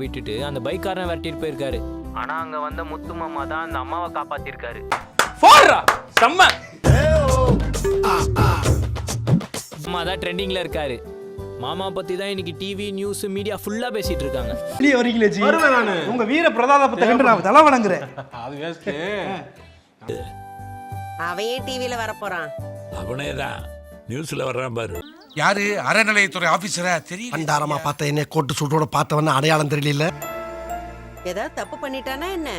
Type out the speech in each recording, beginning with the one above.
விட்டுட்டு அந்த பைக்காரனை விரட்டிட்டு போயிருக்காரு. ஆனா அங்க வந்த முத்து மாமா தான் அந்த அம்மாவை காப்பாத்திருக்காரு. போடுறா! செம்ம! அம்மா தான் ட்ரெண்டிங்ல இருக்காரு. மாமா பத்தி தான் இன்னைக்கு டிவி நியூஸ் மீடியா ஃபுல்லா பேசிட்டு இருக்காங்க. வெளியே வரீங்களே ஜி? வருவேன் நானு. உங்க வீர பிரதாபத்தை கண்டு நான் தலை வணங்குறேன். அது வேஸ்ட் அவையே டிவியில வரப்போறான்? அவனே தான். நியூஸ்ல வர்றான் பாரு. யாரு? அறநிலையத்துறை ஆபீசரா தெரியும் பண்டாரமா பார்த்த என்ன கோட்டு சூட்டோட பார்த்தவன அடையாளம் தெரியல. ஏதாவது தப்பு பண்ணிட்டானா என்ன?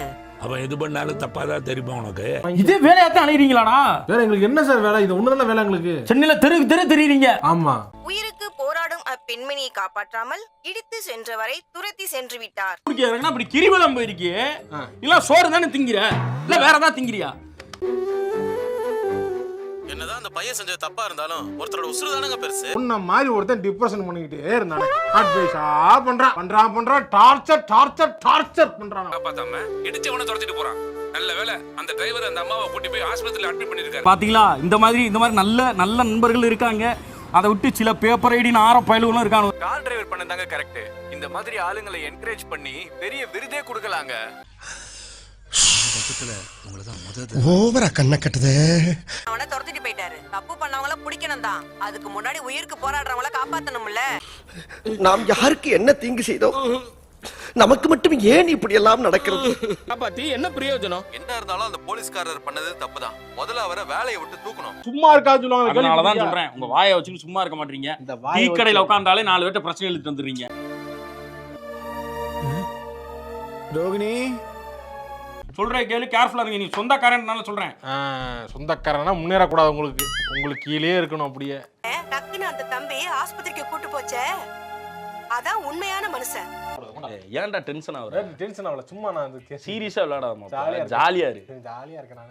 அவன் எது பண்ணாலும் தப்பா தான் தெரியுமா உனக்கு? இதே வேலையாத்தான் அலைகிறீங்களாடா வேற எங்களுக்கு என்ன சார் வேலை? இது ஒண்ணுதானே வேலை எங்களுக்கு? சென்னையில தெரு தெரு தெரியுறீங்க. ஆமா. உயிருக்கு போராடும் அப்பெண்மணியை காப்பாற்றாமல் இடித்து சென்றவரை துரத்தி சென்று விட்டார். அப்படி கிரிவலம் போயிருக்கியே. இல்ல சோறு தானே திங்கிற? இல்ல வேற ஏதாவது திங்கிறியா? அந்த பையன் செஞ்சது தப்பா இருந்தாலும் ஒருத்தரோட உசுறு தானங்க பெருசு? உன்ன மாதிரி ஒருத்தன் டிப்ரெஷன் பண்ணிக்கிட்டே இருந்தானே. அட்வைஸா பண்றான் பண்றான் பண்றான் டார்ச்சர் டார்ச்சர் டார்ச்சர் பண்றான் காப்பாத்தாம இடிச்சவனை துரத்திட்டு போறான். நல்ல வேலை அந்த டிரைவர் அந்த அம்மாவை கூட்டி போய் ஆஸ்பத்திரியில் அட்மிட் பண்ணிருக்காரு பாத்தீங்களா? இந்த மாதிரி இந்த மாதிரி நல்ல நல்ல நண்பர்கள் இருக்காங்க. அதை விட்டு சில பேப்பர் ஐடின்னு ஆற பயலுகளும் இருக்காங்க கார் டிரைவர் பண்ணதாங்க கரெக்ட் இந்த மாதிரி ஆளுங்களை என்கரேஜ் பண்ணி பெரிய விருதே கொடுக்கலாங்க. ஓவரா கண்ணை கட்டுதே. அவனை போயிட்டாரு தப்பு பண்ணவங்கள பிடிக்கணும் தான் அதுக்கு முன்னாடி உயிருக்கு போராடுறவங்கள காப்பாத்தணும்ல. நாம் யாருக்கு என்ன தீங்கு செய்தோம்? நமக்கு மட்டும் ஏன் இப்படி எல்லாம் நடக்கிறது காப்பாத்தி என்ன பிரயோஜனம்? என்ன இருந்தாலும் அந்த போலீஸ்காரர் பண்ணது தப்பு தான் முதல்ல அவரை வேலையை விட்டு தூக்கணும். சும்மா இருக்கா சொல்லுவாங்க அதனாலதான் சொல்றேன். உங்க வாயை வச்சுன்னு சும்மா இருக்க மாட்டீங்க. இந்த டீ வாயை கடையில உட்காந்தாலே நாலு பேர்ட்ட பிரச்சனை எழுதிட்டு வந்துடுறீங்க. ரோகிணி சொல்றேன் கேளு கேர்ஃபுல்லா இருங்க. நீ சொந்தக்காரனால சொல்றேன். ஆ, சொந்தக்காரனா முன்னேறக்கூடாது உங்களுக்கு. உங்களுக்கு கீழே இருக்கணும் அப்படியே. டக்குன்னு அந்த தம்பி ஆஸ்பத்திரிக்கு கூட்டு போச்சே. அதான் உண்மையான மனுஷன். ஏன்டா டென்ஷன் ஆகுற? டென்ஷன் ஆகல. சும்மா நான் சீரியஸா விளையாடாம ஜாலியா இருக்கு. ஜாலியா இரு. ஜாலியா இருக்கேன் நான்.